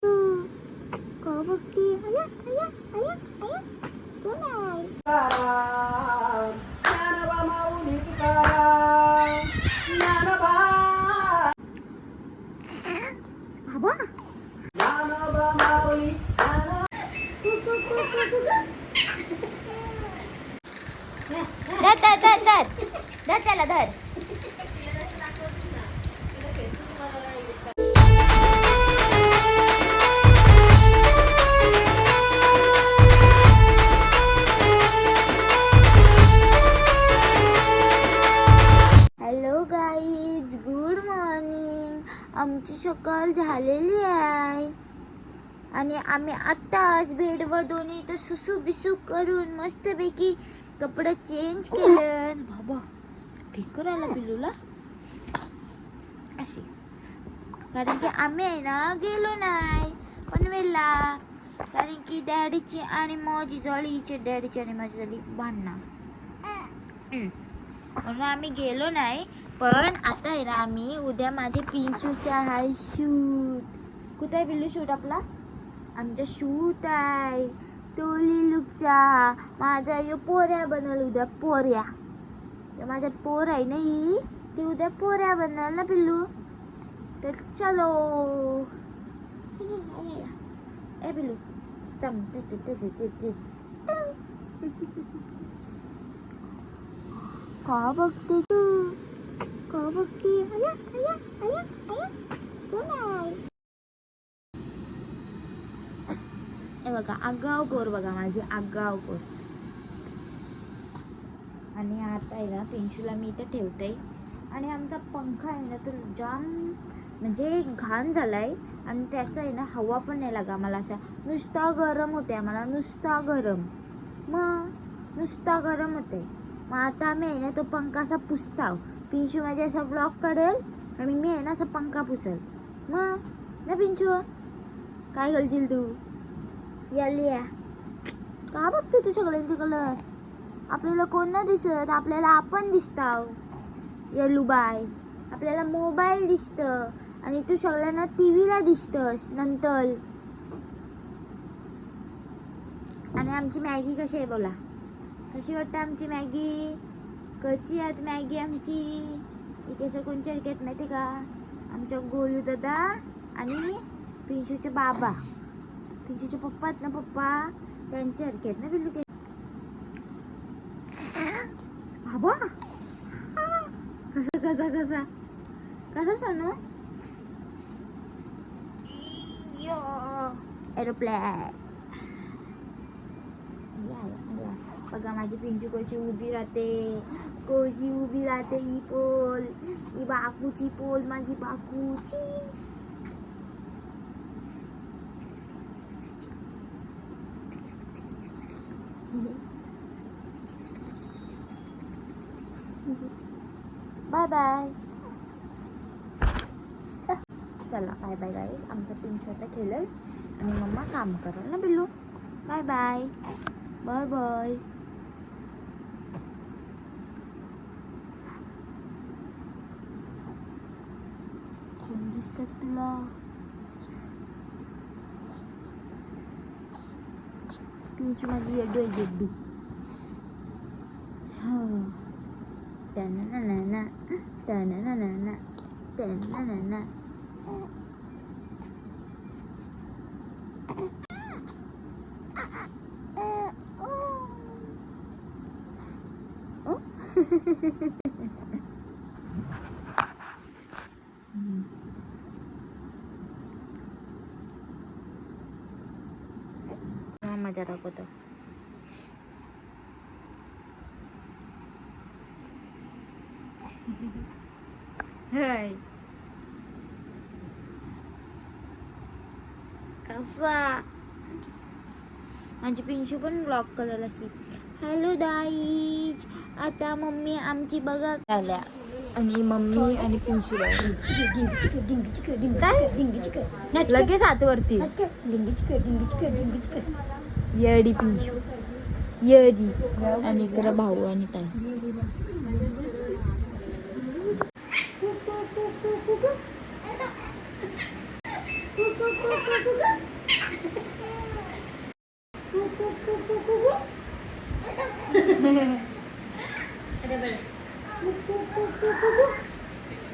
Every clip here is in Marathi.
का बघती अया अया अया अया कोण आहे तुकाराम ज्ञानोबा माऊली तुकाराम ज्ञानोबा आबा ज्ञानोबा माऊली ज्ञानो- धर धर धर धर धर त्याला धर हॅलो सकाळ झालेली आहे. आणि आम्ही आत्ताच बेडमधून इथं सुसू बिसू करून मस्तपैकी कपडे चेंज केलं. बाबा ठीक आला पिलूला अशी. कारण की आम्ही आहे ना गेलो नाही. पनवेलला कारण की डॅडीची आणि माझी जळीची डॅडीची आणि माझी जळी हम्म. म्हणून आम्ही गेलो नाही. पण आता आहे ना आम्ही उद्या माझे पिंशूचा आहे. शूट कुठे आहे पिल्लू शूट आपला? आमचा शूट आहे. तो लुकचा माझा यो पोऱ्या बनल उद्या पोऱ्या. माझ्या माझा पोर आहे ना ही ती उद्या पोऱ्या बनल ना पिल्लू? तर चलो. ए पिल्लू. तम. का बघते तू का बघते अया अया अया अया कोण आहे? हे बघा आगाव पोर बघा माझी आगाव पोर आणि आता आहे ना पेन्शूला मी इथे ठेवते. आणि आमचा पंखा आहे ना तो जाम म्हणजे घाण झाला आहे आणि त्याचा आहे ना हवा पण नाही लागा मला अशा नुसता गरम होते आम्हाला नुसता गरम. मग नुसता गरम होते मग आता आम्ही आहे ना तो पंखा असा पुसताव. पिंशू माझे असा ब्लॉक काढेल आणि मी आहे ना असा पंखा पुसेल. मग ना पिंचू. काय घालशील तू? या का बघते तू सगळ्यांचे कलर आपल्याला कोण नाही दिसत आपल्याला आपण दिसताव येलू बाय. आपल्याला मोबाईल दिसतं आणि तू सगळ्यांना टी व्हीला दिसतस नंतर. आणि आमची मॅगी कशी आहे बोला कशी वाटतं आमची मॅगी? कशी आहेत मॅगी आमची? कसं कोणच्या आहेत माहिती का? आमच्या गोलू दादा आणि पिंशूचे बाबा. पिंशूचे पप्पा आहेत ना पप्पा? त्यांचे हरके आहेत ना पिल्लूचे बाबा? कसा कसा कसा? कसा सोनू? एरोप्लेन या, या, या. बघा माझी पिंजू कशी उभी राहते? कशी उभी राहते ही पोल ही बाकूची पोल माझी बाकूची. बाय बाय चला बाय बाय गाई आमचा पिंच आता खेळेल. आणि मम्मा काम करेल ना Billu? Bye bye bye bye कोण दिसतात तुला पिंचू माझी येडू आहे येडू हो टनननना, दाखवतो. हाय. कसा? माझी पिंशू पण ब्लॉक अशी. हॅलो दाईज आता मम्मी आमची बघा लागल्या. आणि मम्मी आणि पिंशू काय? लगेच हातवरती येडी पी. येडी. आणि इकडं भाऊ आणि ताई.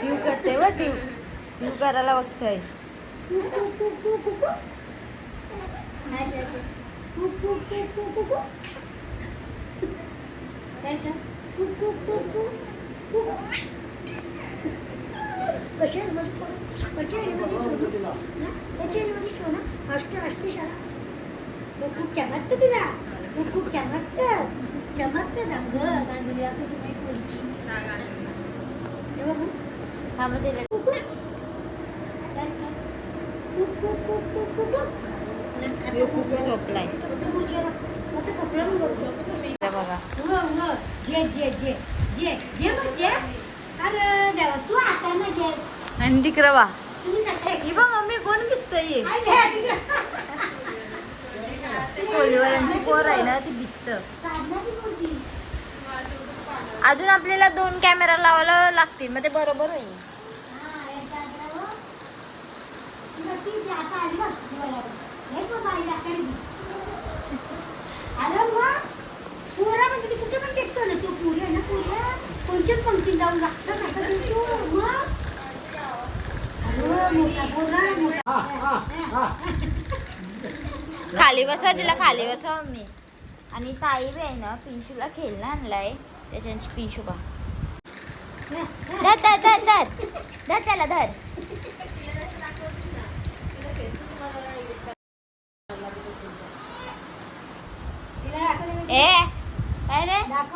देव करते व देव करायला बघतोय. ఫస్ట్ ఫస్ట్ खूप चमकतं तुला तू खूप चमकतं चमकतं ना ग गांधुली दाखवची माहिती पुढची त्यामध्ये खूप खूप खूप खूप खूप खूप ही मम्मी कोण दिसतंय? पोर आहे ना ती दिसत. अजून आपल्याला दोन कॅमेरा लावायला लागतील मग ते बरोबर होईल. खाली बसा तिला खाली बसा मी आणि ताई बी आहे ना पिंशूला खेळणं आणलाय. त्याच्याशी पिंशू बा धर धर धर धर. धर त्याला धर.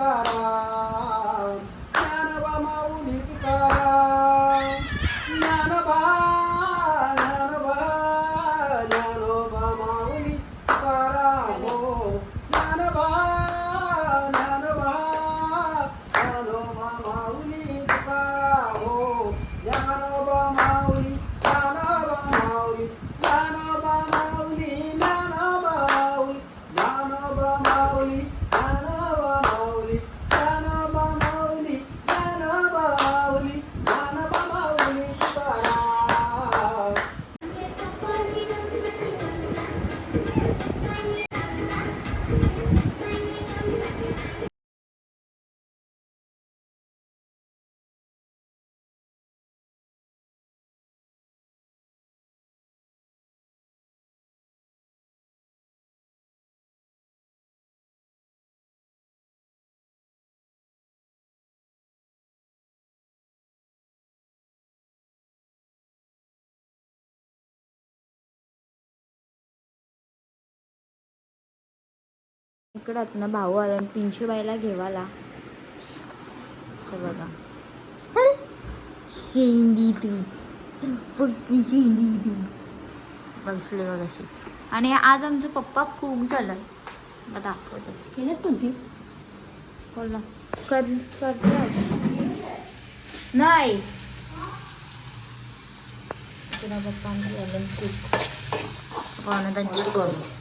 તારા इकडं ना भाऊ आला पिंशूबाईला घेवाला बघा. शेंदी तू पक्की शेंदी तू बघसले बघ अशी. आणि आज आमचं पप्पा खूप झालं. दाखवते. केलंच पण ते? बोल ना. कर. नाही. तुला पप्पा आमचं झालं खूप त्यांची करू